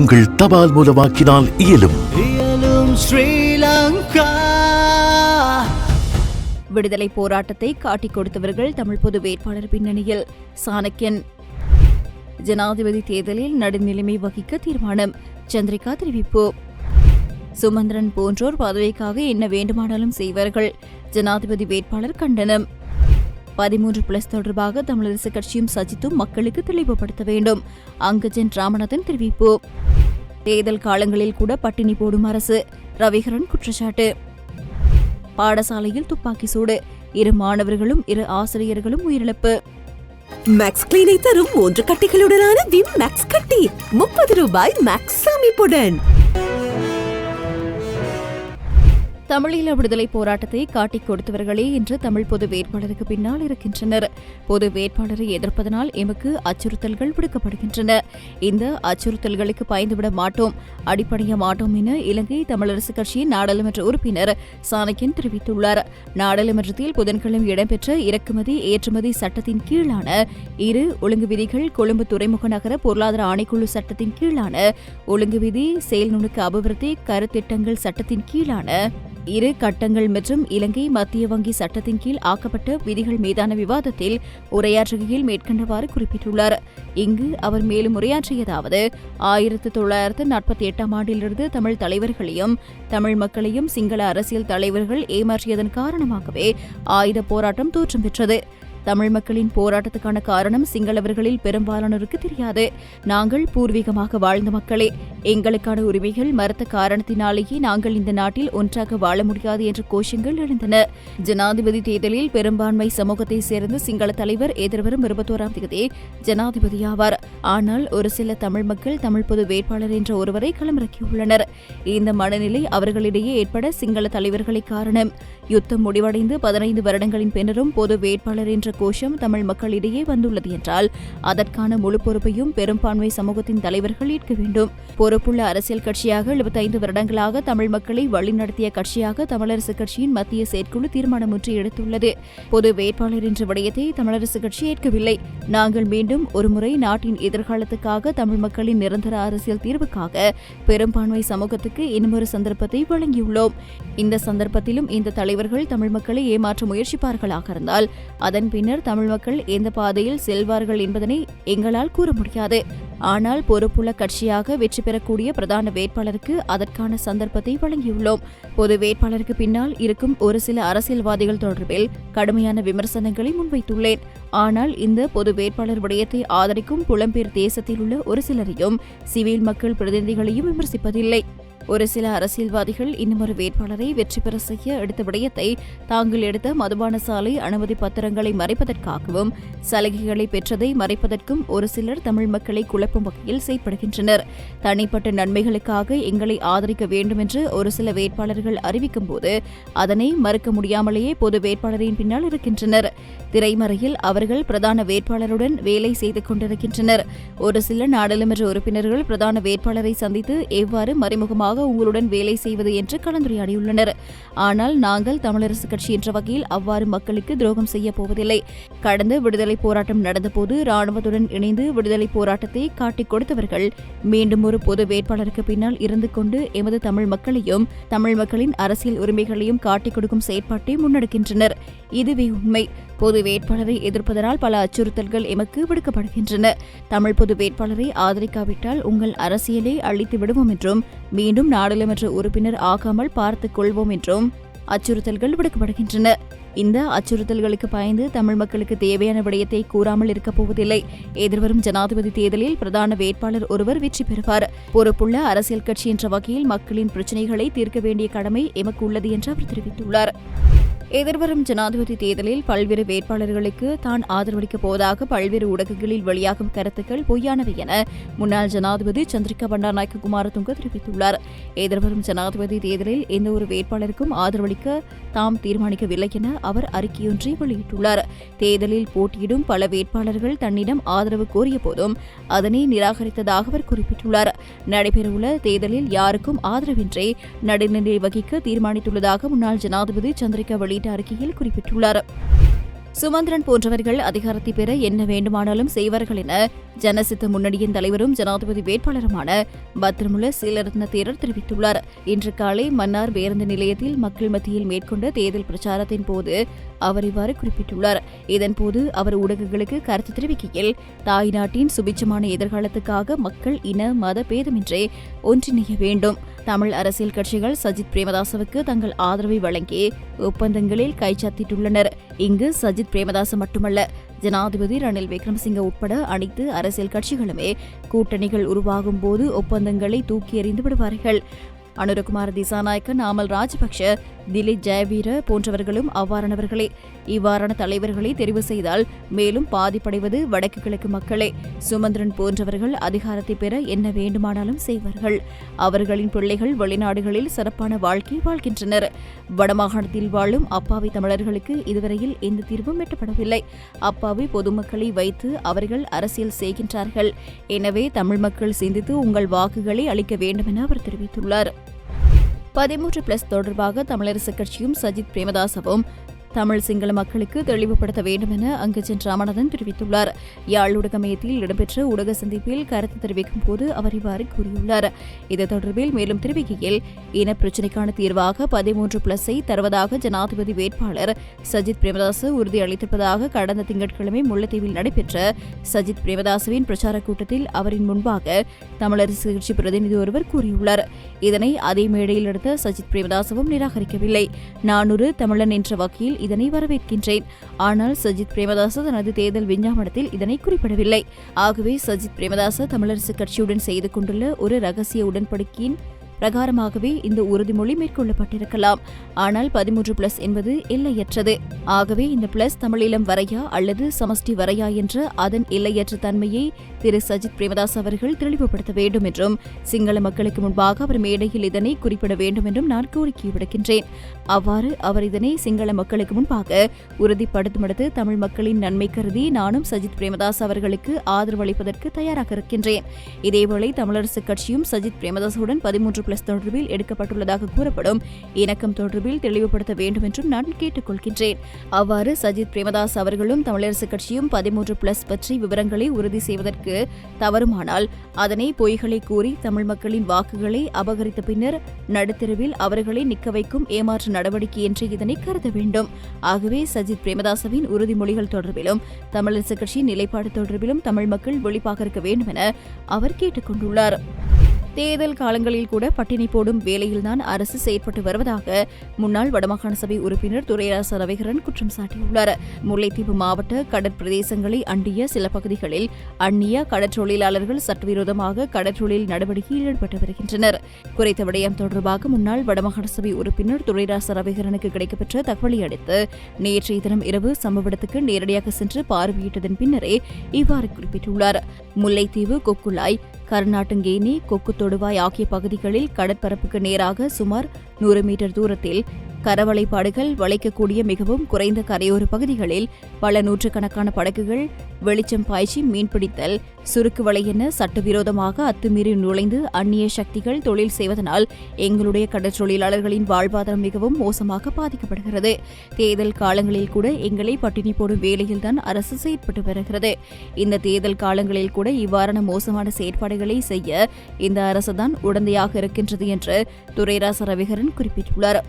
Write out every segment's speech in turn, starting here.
உங்கள் தபால் மூலமாக்கினால் இயலும். விடுதலை போராட்டத்தை காட்டிக் கொடுத்தவர்கள் தமிழ் பொது வேட்பாளர் பின்னணியில் சாணக்கியன். ஜனாதிபதி தேர்தலில் நடுநிலைமை வகிக்க தீர்மானம். சந்திரிகா தெரிவிப்பு. சுமந்திரன் போன்றோர் பதவிக்காக என்ன வேண்டுமானாலும் செய்வார்கள். ஜனாதிபதி வேட்பாளர் கண்டனம். பதிமூன்று பிளஸ் தொடர்பாக தமிழரசு கட்சியும் சஜித்தும் மக்களுக்கு தெளிவுபடுத்த வேண்டும். அங்கஜன் ராமநாதன் தெரிவிப்பு. தேர்தல் காலங்களில் கூட பட்டினி போடும் அரசு. ரவிகரன் குற்றச்சாட்டு. பாடசாலையில் துப்பாக்கி சூடு. இரு மாணவர்களும் இரு ஆசிரியர்களும் உயிரிழப்பு. மேக்ஸ் கிளீனை தரும் மூன்று கட்டிகளுடனான விம் மேக்ஸ் கட்டி. முப்பது ரூபாய் மேக்ஸ் சேமிப்புடன். தமிழீழ விடுதலை போராட்டத்தை காட்டிக் கொடுத்தவர்களே இன்று தமிழ் பொது வேட்பாளருக்கு பின்னால் இருக்கின்றனர். பொது வேட்பாளரை எதிர்ப்பதனால் எமக்கு அச்சுறுத்தல்கள் விடுக்கப்படுகின்றன. இந்த அச்சுறுத்தல்களுக்கு பயந்துவிட மாட்டோம். அடிப்படைய மாட்டோம் என இலங்கை தமிழரசு கட்சியின் நாடாளுமன்ற உறுப்பினர் சாணக்கியன் தெரிவித்துள்ளார். நாடாளுமன்றத்தில் புதன்கிழமை இடம்பெற்ற இறக்குமதி ஏற்றுமதி சட்டத்தின் கீழான இரு ஒழுங்கு விதிகள் கொழும்பு துறைமுக நகர பொருளாதார ஆணைக்குழு சட்டத்தின் கீழான ஒழுங்கு விதி செயல் நுணுக்க அபிவிருத்தி கருத்திட்டங்கள் சட்டத்தின் கீழான இரு கட்டங்கள் மற்றும் இலங்கை மத்திய வங்கி சட்டத்தின் கீழ் ஆக்கப்பட்ட விதிகள் மீதான விவாதத்தில் உரையாற்றுகையில் மேற்கண்டவாறு குறிப்பிட்டுள்ளார். இங்கு அவர் மேலும் உரையாற்றியதாவது ஆயிரத்து தொள்ளாயிரத்து நாற்பத்தி எட்டாம் ஆண்டிலிருந்து தமிழ் தலைவர்களையும் தமிழ் மக்களையும் சிங்கள அரசியல் தலைவர்கள் ஏமாற்றியதன் காரணமாகவே ஆயுத போராட்டம் தோற்றம் பெற்றது. தமிழ் மக்களின் போராட்டத்துக்கான காரணம் சிங்களவர்களில் பெரும்பாலானோருக்கு தெரியாது. நாங்கள் பூர்வீகமாக வாழ்ந்த மக்களே. எங்களுக்கான உரிமைகள் மறுத்த காரணத்தினாலேயே நாங்கள் இந்த நாட்டில் ஒன்றாக வாழ முடியாது என்ற கோஷங்கள் எழுந்தன. ஜனாதிபதி தேர்தலில் பெரும்பான்மை சமூகத்தை சேர்ந்த சிங்கள தலைவர் எதிர்வரும் இருபத்தோராம் தேதி ஜனாதிபதியாவார். ஆனால் ஒரு சில தமிழ் மக்கள் தமிழ் பொது வேட்பாளர் என்ற ஒருவரை களமிறக்கியுள்ளனர். இந்த மனநிலை அவர்களிடையே ஏற்பட சிங்கள தலைவர்களை காரணம். யுத்தம் முடிவடைந்து பதினைந்து வருடங்களின் பின்னரும் பொது வேட்பாளர் என்ற என்ற கோஷம் தமிழ் மக்களிடையே வந்துள்ளது என்றால் அதற்கான முழு பொறுப்பையும் பெரும்பான்மை சமூகத்தின் தலைவர்கள் ஏற்க வேண்டும். பொறுப்புள்ள அரசியல் கட்சியாக எழுபத்தைந்து வருடங்களாக தமிழ் மக்களை வழிநடத்திய கட்சியாக தமிழரசு கட்சியின் மத்திய செயற்குழு தீர்மானம் ஒன்று எடுத்துள்ளது. பொது வேட்பாளர் என்ற விடயத்தை தமிழரசு கட்சி ஏற்கவில்லை. நாங்கள் மீண்டும் ஒருமுறை நாட்டின் எதிர்காலத்துக்காக தமிழ் மக்களின் நிரந்தர அரசியல் தீர்வுக்காக பெரும்பான்மை சமூகத்துக்கு இன்னொரு சந்தர்ப்பத்தை வழங்கியுள்ளோம். இந்த சந்தர்ப்பத்திலும் இந்த தலைவர்கள் தமிழ் மக்களை ஏமாற்ற முயற்சிப்பார்களாக இருந்தால் அதன் பின்னர் தமிழ் மக்கள் எந்த பாதையில் செல்வார்கள் என்பதனை எங்களால் கூற முடியாது. ஆனால் பொறுப்புள்ள கட்சியாக வெற்றி பெறக்கூடிய பிரதான வேட்பாளருக்கு அதற்கான சந்தர்ப்பத்தை வழங்கியுள்ளோம். பொது வேட்பாளருக்கு பின்னால் இருக்கும் ஒரு சில அரசியல்வாதிகள் தொடர்பில் கடுமையான விமர்சனங்களை முன்வைத்துள்ளேன். ஆனால் இந்த பொது வேட்பாளர் விடயத்தை ஆதரிக்கும் புலம்பெயர் தேசத்தில் உள்ள ஒரு சிலரையும் சிவில் மக்கள் பிரதிநிதிகளையும் விமர்சிப்பதில்லை. ஒரு சில அரசியல்வாதிகள் இன்னுமொரு வேட்பாளரை வெற்றி பெற செய்ய எடுத்த விடயத்தை தாங்கள் எடுத்த மதுபான சாலை அனுமதி பத்திரங்களை மறைப்பதற்காகவும் சலுகைகளை பெற்றதை மறைப்பதற்கும் ஒரு சிலர் தமிழ் மக்களை குழப்பும் வகையில் செயற்படுகின்றனர். தனிப்பட்ட நன்மைகளுக்காக எங்களை ஆதரிக்க வேண்டும் என்று ஒரு சில வேட்பாளர்கள் அறிவிக்கும் போது அதனை மறுக்க முடியாமலேயே பொது வேட்பாளரின் பின்னால் இருக்கின்றனர். திரைமறையில் அவர்கள் பிரதான வேட்பாளருடன் வேலை செய்து கொண்டிருக்கின்றனர். ஒரு சில நாடாளுமன்ற உறுப்பினர்கள் பிரதான வேட்பாளரை சந்தித்து எவ்வாறு மறைமுகமாக உங்களுடன் வேலை செய்வது என்று கலந்துரையாடியுள்ளனர். ஆனால் நாங்கள் தமிழரசு கட்சி என்ற வகையில் அவ்வாறு மக்களுக்கு துரோகம் செய்ய போவதில்லை. கடந்த விடுதலை போராட்டம் நடந்தபோது ராணுவத்துடன் இணைந்து விடுதலை போராட்டத்தை காட்டிக் கொடுத்தவர்கள் மீண்டும் ஒரு பொது வேட்பாளருக்கு பின்னால் இருந்து கொண்டு எமது தமிழ் மக்களையும் தமிழ் மக்களின் அரசியல் உரிமைகளையும் காட்டிக் கொடுக்கும் செயற்பாட்டை முன்னெடுக்கின்றனர். இதுவே உண்மை. பொது வேட்பாளரை எதிர்ப்பதனால் பல அச்சுறுத்தல்கள் எமக்கு விடுக்கப்படுகின்றன. தமிழ் பொது வேட்பாளரை ஆதரிக்காவிட்டால் உங்கள் அரசியலை அழித்து விடுவோம் என்றும் மீண்டும் நாடாளுமன்ற உறுப்பினர் ஆகாமல் பார்த்துக் கொள்வோம் என்றும் அச்சுறுத்தல்கள் விடுக்கப்படுகின்றன. இந்த அச்சுறுத்தல்களுக்கு பயந்து தமிழ் மக்களுக்கு தேவையான விடயத்தை கூறாமல் இருக்கப் போவதில்லை. எதிர்வரும் ஜனாதிபதி தேர்தலில் பிரதான வேட்பாளர் ஒருவர் வெற்றி பெறுவார். பொறுப்புள்ள அரசியல் கட்சி என்ற வகையில் மக்களின் பிரச்சினைகளை தீர்க்க வேண்டிய கடமை எமக்கு உள்ளது என்று அவர் தெரிவித்துள்ளார். எதிர்வரும் ஜனாதிபதி தேர்தலில் பல்வேறு வேட்பாளர்களுக்கு தான் ஆதரவளிக்கப் போவதாக பல்வேறு ஊடகங்களில் வெளியாகும் கருத்துக்கள் பொய்யானவை என முன்னாள் ஜனாதிபதி சந்திரிகா பண்டாரநாயக்க குமாரதுங்க தெரிவித்துள்ளார். எதிர்வரும் ஜனாதிபதி தேர்தலில் எந்த ஒரு வேட்பாளருக்கும் ஆதரவளிக்க தாம் தீர்மானிக்கவில்லை என அவர் அறிக்கையொன்றை வெளியிட்டுள்ளார். தேர்தலில் போட்டியிடும் பல வேட்பாளர்கள் தன்னிடம் ஆதரவு கோரிய போதும் அதனை நிராகரித்ததாக அவர் குறிப்பிட்டுள்ளார். நடைபெறவுள்ள தேர்தலில் யாருக்கும் ஆதரவின்றி நடுநிலை வகிக்க தீர்மானித்துள்ளதாக முன்னாள் ஜனாதிபதி சந்திரிகா வெளியிட்ட அறிக்கையில் குறிப்பிட்டுள்ளார். சுமந்திரன் போன்றவர்கள் அதிகாரத்தை பெற என்ன வேண்டுமானாலும் செய்வார்கள் என ஜனசித்த முன்னணியின் தலைவரும் ஜனாதிபதி வேட்பாளருமான பத்ரமுல சீலரத்ன தேரர் தெரிவித்துள்ளார். இன்று காலை மன்னார் பேருந்து நிலையத்தில் மக்கள் மத்தியில் மேற்கொண்ட தேர்தல் பிரச்சாரத்தின் போது அவர் இவ்வாறு குறிப்பிட்டுள்ளார். இதன்போது அவர் ஊடகங்களுக்கு கருத்து தெரிவிக்கையில் தாய் நாட்டின் சுபிச்சமான எதிர்காலத்துக்காக மக்கள் இன மத பேதமின்றி ஒன்றிணைய வேண்டும். தமிழ் அரசியல் கட்சிகள் சஜித் பிரேமதாசவுக்கு தங்கள் ஆதரவை வழங்கி ஒப்பந்தங்களில் கைச்சாத்திட்டுள்ளனர் இங்கு சஜித் பிரேமதாச மட்டுமல்ல ஜனாதிபதி ரணில் விக்ரமசிங்க உட்பட அனைத்து அரசியல் கட்சிகளுமே கூட்டணிகள் உருவாகும் போது ஒப்பந்தங்களை தூக்கி எறிந்து விடுவார்கள். அனுரகுமார் திசாநாயக்க நாமல் ராஜபக்ஷ திலீப் ஜெயவீர போன்றவர்களும் அவ்வாறானவர்களே. இவ்வாறான தலைவர்களை தெரிவு செய்தால் மேலும் பாதிப்படைவது வடக்கு கிழக்கு மக்களே. சுமந்திரன் போன்றவர்கள் அதிகாரத்தை பெற என்ன வேண்டுமானாலும் செய்வார்கள். அவர்களின் பிள்ளைகள் வெளிநாடுகளில் சிறப்பான வாழ்க்கை வாழ்கின்றனர். வடமாகாணத்தில் வாழும் அப்பாவி தமிழர்களுக்கு இதுவரையில் எந்த தீர்வும் எட்டப்படவில்லை. அப்பாவி பொதுமக்களை வைத்து அவர்கள் அரசியல் செய்கின்றார்கள். எனவே தமிழ் மக்கள் சிந்தித்து உங்கள் வாக்குகளை அளிக்க வேண்டும் என அவர் தெரிவித்துள்ளார். பதிமூன்று பிளஸ் தொடர்பாக தமிழரசுக் கட்சியும் சஜித் பிரேமதாசவும் தமிழ் சிங்கள மக்களுக்கு தெளிவுபடுத்த வேண்டும் என சென்ற ராமநாதன் தெரிவித்துள்ளார். யாழ் ஊடக மையத்தில் இடம்பெற்ற ஊடக சந்திப்பில் கருத்து தெரிவிக்கும் போது அவர் இவ்வாறு கூறியுள்ளார். இது தொடர்பில் மேலும் தெரிவிக்கையில் இன பிரச்சினைக்கான தீர்வாக பதிமூன்று பிளஸை தருவதாக ஜனாதிபதி வேட்பாளர் சஜித் பிரேமதாச உறுதியளித்திருப்பதாக கடந்த திங்கட்கிழமை முல்லைத்தீவில் நடைபெற்ற சஜித் பிரேமதாசவின் பிரச்சார கூட்டத்தில் அவரின் முன்பாக தமிழரசு கட்சி பிரதிநிதி ஒருவர் கூறியுள்ளார். இதனை அதே மேடையில் எடுத்த சஜித் பிரேமதாசவும் நிராகரிக்கவில்லை. நானூறு தமிழன் என்ற வகையில் இதனை வரவேற்கின்றேன். ஆனால் சஜித் பிரேமதாச தனது தேர்தல் விஞ்ஞாபனத்தில் இதனை குறிப்பிடவில்லை. ஆகவே சஜித் பிரேமதாச தமிழரசு கட்சியுடன் செய்து கொண்டுள்ள ஒரு ரகசிய உடன்படிக்கையின் பிரகாரமாகவே இந்த உறுதிமொழி மேற்கொள்ளப்பட்டிருக்கலாம். ஆனால் பதிமூன்று பிளஸ் என்பது எல்லையற்றது. ஆகவே இந்த பிளஸ் தமிழீழம் வரையா அல்லது சமஷ்டி வரையா என்ற அதன் எல்லையற்ற தன்மையை திரு சஜித் பிரேமதாஸ் அவர்கள் தெளிவுபடுத்த வேண்டும் என்றும் சிங்கள மக்களுக்கு முன்பாக அவர் மேடையில் இதனை குறிப்பிட வேண்டும் என்றும் நான் கோரிக்கை விடுக்கின்றேன். அவ்வாறு அவர் இதனை சிங்கள மக்களுக்கு முன்பாக உறுதிப்படுத்துமிடத்து தமிழ் மக்களின் நன்மை கருதி நானும் சஜித் பிரேமதாஸ் அவர்களுக்கு ஆதரவளிப்பதற்கு தயாராக இருக்கின்றேன். இதேவேளை தமிழரசுக் கட்சியும் சஜித் பிரேமதாசுடன் பதிமூன்று பிளஸ் தொடர்பில் எடுக்கப்பட்டுள்ளதாக கூறப்படும் இணக்கம் தொடர்பில் தெளிவுபடுத்த வேண்டும் என்றும் நான் கேட்டுக்கொள்கின்றேன். அவ்வாறு சஜித் பிரேமதாஸ் அவர்களும் தமிழரசுக் கட்சியும் பதிமூன்று பிளஸ் பற்றி விவரங்களை உறுதி செய்வதற்கு தவறுமானால் அதனை பொய்களை கூறி தமிழ் மக்களின் வாக்குகளை அபகரித்த பின்னர் நடுத்தெருவில் அவர்களை நிற்க வைக்கும் ஏமாற்று நடவடிக்கை என்று இதனை கருத வேண்டும். ஆகவே சஜித் பிரேமதாசவின் உறுதிமொழிகள் தொடர்பிலும் தமிழரசு கட்சியின் நிலைப்பாடு தொடர்பிலும் தமிழ் மக்கள் வெளிப்பாக இருக்க வேண்டும் என அவர் கேட்டுக்கொண்டுள்ளார் தேர்தல் காலங்களில் கூட பட்டினி போடும் வேலையில்தான் அரசு செயற்பட்டு வருவதாக முன்னாள் வடமாகாண சபை உறுப்பினர் துரைராச ரவிகரன் குற்றம் சாட்டியுள்ளார். முல்லைத்தீவு மாவட்ட கடற்பிரதேசங்களை அண்டிய சில பகுதிகளில் அந்நிய கடற்றொழிலாளர்கள் சட்டவிரோதமாக கடற்றொழில் நடவடிக்கையில் ஈடுபட்டு வருகின்றனர். குறித்த விடயம் தொடர்பாக முன்னாள் வடமாகாண சபை உறுப்பினர் துரைராச ரவிகரனுக்கு கிடைக்கப்பெற்ற தகவலை அடுத்து நேற்றைய தினம் இரவு சம்பவ இடத்துக்கு நேரடியாக சென்று பார்வையிட்டதன் பின்னரே இவ்வாறு குறிப்பிட்டுள்ளார். முல்லைத்தீவு கொக்குலாய் கர்நாட்டுங்கேனி கொக்கு தொடுவாய் ஆகிய பகுதிகளில் கடற்பரப்புக்கு நேராக சுமார் நூறு மீட்டர் தூரத்தில் கரவளைப்பாடுகள் வளைக்கக்கூடிய மிகவும் குறைந்த கரையோர பகுதிகளில் பல நூற்றுக்கணக்கான படகுகள் வெளிச்சம் பாய்ச்சி மீன்பிடித்தல் சுருக்கு வலை என சட்டவிரோதமாக அத்துமீறி நுழைந்து அந்நிய சக்திகள் தொழில் செய்வதனால் எங்களுடைய கடற்றொழிலாளர்களின் வாழ்வாதாரம் மிகவும் மோசமாக பாதிக்கப்படுகிறது. தேர்தல் காலங்களில் கூட எங்களை பட்டினி போடும் வேலையில்தான் அரசு செயற்பட்டு வருகிறது. இந்த தேர்தல் காலங்களில் கூட இவ்வாறான மோசமான செயற்பாடுகளை செய்ய இந்த அரசுதான் உடந்தையாக இருக்கின்றது என்று துரைராச ரவிகரன் குறிப்பிட்டுள்ளார்.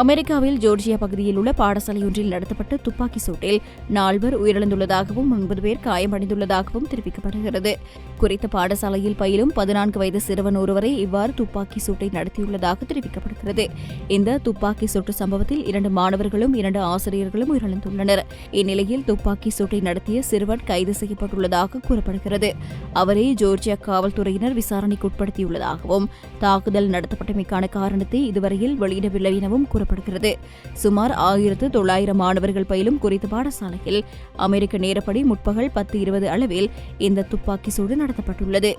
அமெரிக்காவில் ஜோர்ஜியா பகுதியில் உள்ள பாடசாலை ஒன்றில் நடத்தப்பட்ட துப்பாக்கி சூட்டில் நால்வர் உயிரிழந்துள்ளதாகவும் ஒன்பது பேர் காயமடைந்துள்ளதாகவும் தெரிவிக்கப்படுகிறது. குறித்த பாடசாலையில் பயிலும் பதினான்கு வயது சிறுவன் ஒருவரை இவ்வாறு துப்பாக்கி சூட்டை நடத்தியுள்ளதாக தெரிவிக்கப்படுகிறது. இந்த துப்பாக்கி சூட்டு சம்பவத்தில் இரண்டு மாணவர்களும் இரண்டு ஆசிரியர்களும் உயிரிழந்துள்ளனர். இந்நிலையில் துப்பாக்கி சூட்டை நடத்திய சிறுவன் கைது செய்யப்பட்டுள்ளதாக கூறப்படுகிறது. அவரை ஜோர்ஜியா காவல்துறையினர் விசாரணைக்கு உட்படுத்தியுள்ளதாகவும் தாக்குதல் நடத்தப்பட்டமைக்கான காரணத்தை இதுவரையில் வெளியிடவில்லை எனவும் கூறப்படுகிறது. சுமார் ஆயிரத்து தொள்ளாயிரம் மாணவர்கள் பயிலும் குறித்த பாடசாலையில் அமெரிக்க நேரப்படி முற்பகல் பத்து இருபது அளவில் இந்த துப்பாக்கி சூடு நடத்தப்பட்டுள்ளது.